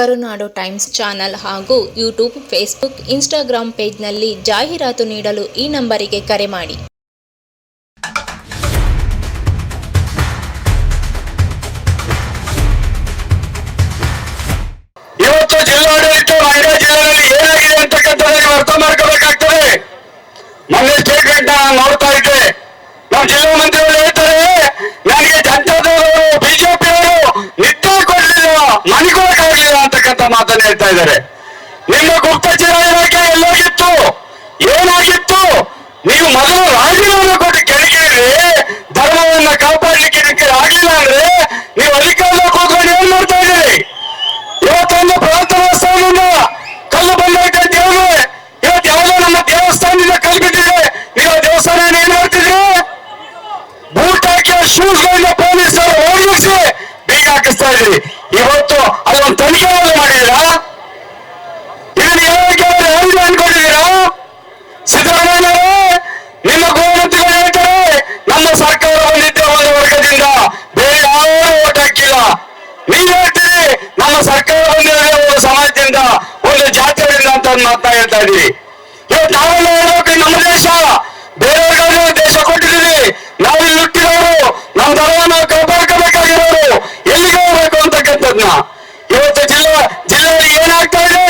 ಕರುನಾಡು times channel ಹಾಗೂ YouTube, Facebook Instagram ಪೇಜ್ನಲ್ಲಿ ಜಾಹೀರಾತು ನೀಡಲು ಈ ನಂಬರಿಗೆ ಕರೆ ಮಾಡಿ. ಇವತ್ತು ಜಿಲ್ಲಾಡಳಿತ ಮಂಡ್ಯ ಜಿಲ್ಲೆಯಲ್ಲಿ ಏನಾಗಿದೆ ಅಂತಕ್ಕಂಥದ್ದು ಅರ್ಥ ಮಾಡ್ಕೋಬೇಕಾಗ್ತದೆ. ಮೊನ್ನೆ ಸ್ಟೇಟ್ಮೆಂಟ್ ನೋಡ್ತಾ ಇದ್ದಾರೆ. ನಿಮ್ಮ ಗುಪ್ತಚರ ಇಲಾಖೆ ಎಲ್ಲೋಗಿತ್ತು? ಏನಾಗಿತ್ತು? ನೀವು ಮೊದಲು ರಾಜೀನಾಮೆ ಕೊಟ್ಟು ಕೆಳಗಿರಿ ಧರ್ಮವನ್ನ ಕಾಪಾಡಲಿಕ್ಕೆ ನಿಮಗೆ ಆಗಿಲ್ಲ ಅಂದ್ರೆ ನೀವು ಅಧಿಕಾರ ಕೂತ್ಕೊಂಡು ಏನ್ ಮಾಡ್ತಾ ಇದ್ದೀರಿ? ಇವತ್ತೊಂದು ಪ್ರಾರ್ಥನಾ ಸ್ಥಾನದಿಂದ ಕಲ್ಲು ಬಂದೈತೆ ದೇವರು, ಇವತ್ತು ಯಾವುದೋ ನಮ್ಮ ದೇವಸ್ಥಾನದಿಂದ ಕಲ್ಲು ಬಿದ್ದಿದೆ. ನೀವು ದೇವಸ್ಥಾನ ಏನ್ ಮಾಡ್ತಿದ್ರಿ? ಬೂಟ್ ಹಾಕಿ ಶೂಸ್ ಗಳಿಂದ ಪೊಲೀಸರು ಓಡಿಸಿ ಬೀಗ ಹಾಕಿಸ್ತಾ ಇದ್ರಿ ಇವತ್ತು ಅದೊಂದು ತನಿಖೆ ಮಾಡಿದೀರಾ ಇದನ್ನ ಹೇಳಕ್ಕೆ ಯಾರು ಅನ್ಕೊಂಡಿದ್ದೀರಾ ಸಿದ್ದರಾಮಯ್ಯನವರೇ ನಿಮ್ಮ ಗೃಹಮಂತ್ರಿಗಳು ಹೇಳ್ತಾರೆ ನಮ್ಮ ಸರ್ಕಾರ ಬಂದಿದ್ದೆ ಒಂದು ವರ್ಗದಿಂದ ಬೇರೆ ಯಾರು ಓಟ್ ಹಾಕಿಲ್ಲ ನೀವು ಹೇಳ್ತೀರಿ ನಮ್ಮ ಸರ್ಕಾರ ಬಂದಿರೋದೇ ಒಂದು ಸಮಾಜದಿಂದ ಒಂದು ಜಾತಿಯಿಂದ ಮಾತನ್ನ ಹೇಳ್ತಾ ಇದೀವಿ ನಾವೆಲ್ಲ ನಮ್ಮ ದೇಶ. ಬೇರೆಯವ್ರಿಗಾದ್ರೂ ದೇಶ ಕೊಟ್ಟಿದ್ದೀವಿ. ನಾವು ಇಲ್ಲಿ ಹುಟ್ಟಿರೋರು, ನಮ್ಮ ಧರ್ಮ ಕಾಪಾಡ್ಕೋಬೇಕಾಗಿರೋರು. ಎಲ್ಲಿಗೆ ಹೋಗ್ಬೇಕು ಅಂತಕ್ಕಂಥದ್ನ ಇವತ್ತು ಜಿಲ್ಲಾ, ಜಿಲ್ಲೆಯಲ್ಲಿ ಏನಾಗ್ತಾ ಇದೆ?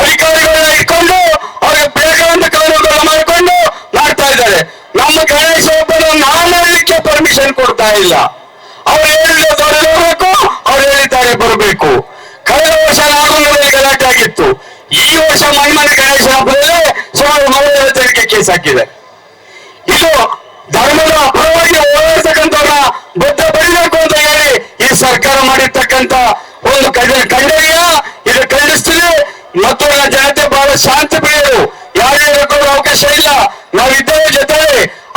ಅಧಿಕಾರಿಗಳನ್ನ ಇಟ್ಕೊಂಡು, ಅವ್ರಿಗೆ ಬೇಕಾದಂತ ಕಾನೂನುಗಳನ್ನ ಮಾಡಿಕೊಂಡು ಮಾಡ್ತಾ ಇದ್ದಾರೆ. ನಮ್ಮ ಗಣೇಶ ಒಬ್ಬರು ನಾವು ಮಾಡಲಿಕ್ಕೆ ಪರ್ಮಿಷನ್ ಕೊಡ್ತಾ ಇಲ್ಲ. ಅವ್ರು ಹೇಳಿದ್ದಾರೆ ಹೋಗ್ಬೇಕು ಅವ್ರು ಹೇಳಿದ್ದಾರೆ ಬರಬೇಕು ಕಳೆದ ವರ್ಷ ನಾಗಮಂಗಲದಲ್ಲಿ ಗಲಾಟೆ ಆಗಿತ್ತು ಈ ವರ್ಷ ಮಣ್ಮನೆ ಗಣೇಶ ಹಬ್ಬದಲ್ಲಿ ಸುಮಾರು ನಲವತ್ತು ಜನಕ್ಕೆ ಕೇಸ್ ಹಾಕಿದೆ. ಇದು ಧರ್ಮದ ಪರವಾಗಿ ಹೋರಾಡ್ತಕ್ಕಂಥವ್ರ ಬದ್ಧ ಬರಿಬೇಕು ಅಂತ ಹೇಳಿ ಈ ಸರ್ಕಾರ ಮಾಡಿರ್ತಕ್ಕಂಥ ಒಂದು ಖಂಡನೀಯ, ಇದು ಖಂಡಿಸ್ತೀವಿ ಮತ್ತು ಜನತೆ ಬಹಳ ಶಾಂತಿ ಪ್ರಿಯರು ಯಾರೇ ಹೇಳ್ಕೊಳ್ಳೋ ಅವಕಾಶ ಇಲ್ಲ. ನಾವು ಇದ್ದೇವೆ ಜೊತೆ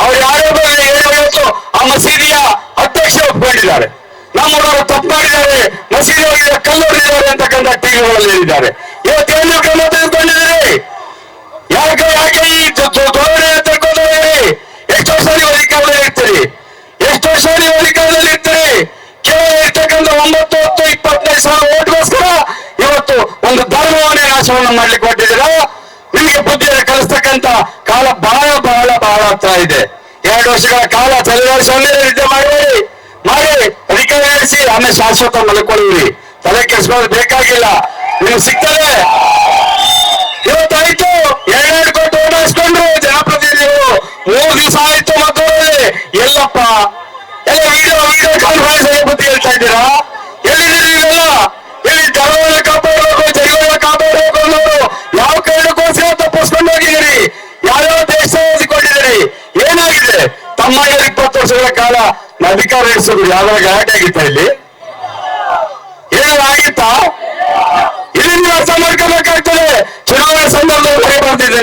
ಅವ್ರು ಯಾರೇ ಬರಲಿ ಏನು ಇವತ್ತು ಆ ಮಸೀದಿಯ ಅಧ್ಯಕ್ಷ ಒಪ್ಕೊಂಡಿದ್ದಾರೆ. ನಮ್ಮವರು ತಪ್ಪು ಮಾಡಿದ್ದಾರೆ. ಮಸೀದಿ ಒಳಗೆ ಕಲ್ಲು ಹೊಡೆದಿದ್ದಾರೆ ಅಂತಕ್ಕಂಥ ಟಿವಿಗಳಲ್ಲಿ ಹೇಳಿದ್ದಾರೆ. ಇವತ್ತೇನು ಕ್ರಮ ತೆಗೆದುಕೊಂಡಿದ್ದೀರಿ ಯಾಕೆ ಯಾಕೆ ಈ ಧೋರಣೆ ತೆಗೆದುಕೊಂಡಿದ್ದೀರಿ ಎಷ್ಟು ಸಾರಿ ನೀವು ಅಧಿಕಾರದಲ್ಲಿ ಇರ್ತೀರಿ? ಎಷ್ಟು ಸಾರಿ ನೀವು ಅಧಿಕಾರದಲ್ಲಿ ಇರ್ತೀರಿ? ಕೇವಲ ಇರ್ತಕ್ಕಂಥ ಒಂಬತ್ತು, ಹತ್ತು, ಇಪ್ಪತ್ತೈದು ಸಾವಿರ ಓಟ್ಗೋಸ್ಕರ ಇವತ್ತು ಒಂದು ಧರ್ಮವನ್ನೇ ನಾಶವನ್ನು ಮಾಡ್ಲಿಕ್ಕೆ ಹೊರಟಿದ್ದೀರಾ? ನಿಮಗೆ ಬುದ್ಧಿಯನ್ನು ಕಲಿಸ್ತಕ್ಕಂಥ ಕಾಲ ಬಹಳ ಬಹಳ ಬಹಳ ಆಗ್ತಾ ಇದೆ. ಎರಡು ವರ್ಷಗಳ ಕಾಲ ಸೊನ್ನೆ ನಿದ್ದೆ ಮಾಡಬೇಡಿ. ಮಾಡಿ, ಅಧಿಕಾರ ನಡೆಸಿ, ಆಮೇಲೆ ಶಾಶ್ವತ ಮಲ್ಕೊಳ್ಳಿ ತಲೆ ಕೆಡಿಸ್ಕೊಳ್ಳೋದು ಬೇಕಾಗಿಲ್ಲ. ನಿಮ್ಗೆ ಸಿಗ್ತದೆ ಇವತ್ತಾಯ್ತು ಎರಡೆರಡು ಕೋಟಿ ಓಡಾಡಿಸ್ಕೊಂಡ್ರು ಜನಪ್ರತಿನಿಧಿಗಳು ಮೂರು ದಿವಸ ಆಯ್ತು ಮತ್ತೂರಲ್ಲಿ ಎಲ್ಲಪ್ಪ. ಎಲ್ಲ ವಿಡಿಯೋ ವಿಡಿಯೋ ಕಾನ್ಫರೆನ್ಸ್ ಬುದ್ಧಿ ಹೇಳ್ತಾ ಇದ್ದೀರಾ? ಎಲ್ಲಿದ್ದೀರಿ ನೀವೆಲ್ಲ? ಇಲ್ಲಿ ಜನವನ್ನ ಕಾಪಾಡಬೇಕು ಜೈವನ್ನ ಕಾಪಾಡಬೇಕು ಅನ್ನೋರು ಯಾವ ಕಾರಣಕ್ಕೋಸ್ಕರ ತಪ್ಪಿಸ್ಕೊಂಡು ಹೋಗಿದ್ದೀರಿ? ಯಾವ್ಯಾವ ದೇಶ ಓದಿಕೊಂಡಿದ್ದೀರಿ ಏನಾಗಿದೆ? ತಮ್ಮ ಇಪ್ಪತ್ತು ವರ್ಷಗಳ ಕಾಲ ಅಧಿಕಾರ ನಡೆಸೋದು ಯಾವಾಗ ಗಲಾಟೆ ಆಗಿತ್ತ ಇಲ್ಲಿ ಏನಾದ್ರು ಆಗಿತ್ತಾ ಇಲ್ಲಿ ನೀವು ಅರ್ಥ ಮಾಡ್ಕೋಬೇಕಾಗ್ತದೆ ಚುನಾವಣೆ ಬರೀ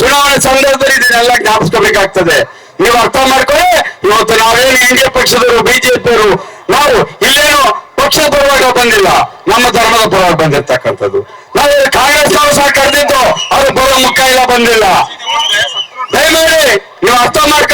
ಚುನಾವಣೆ ಸಂದರ್ಭದಲ್ಲಿ ಇದನ್ನೆಲ್ಲ ಜ್ಞಾಪಿಸ್ಕೋಬೇಕಾಗ್ತದೆ. ನೀವು ಅರ್ಥ ಮಾಡ್ಕೊಳ್ಳಿ, ಇವತ್ತು ನಾವೇನು ಎನ್ ಡಿ ಎ ಪಕ್ಷದವರು, ಬಿಜೆಪಿಯವರು, ನಾವು ಇಲ್ಲೇನು ಪಕ್ಷ ಪರವಾಗಿ ಬಂದಿಲ್ಲ. ನಮ್ಮ ಧರ್ಮದ ಪರವಾಗಿ ಬಂದಿರ್ತಕ್ಕಂಥದ್ದು. ನಾವು ಕಾಂಗ್ರೆಸ್ ನಾವು ಸಹ ಕರೆದಿದ್ದು ಅದು ಬರೋ ಮುಖ ಇಲ್ಲ, ಬಂದಿಲ್ಲ. ದಯಮಾಡಿ, ನೀವು ಅರ್ಥ ಮಾಡ್ಕೋಬೇಕಾಗ್ತದೆ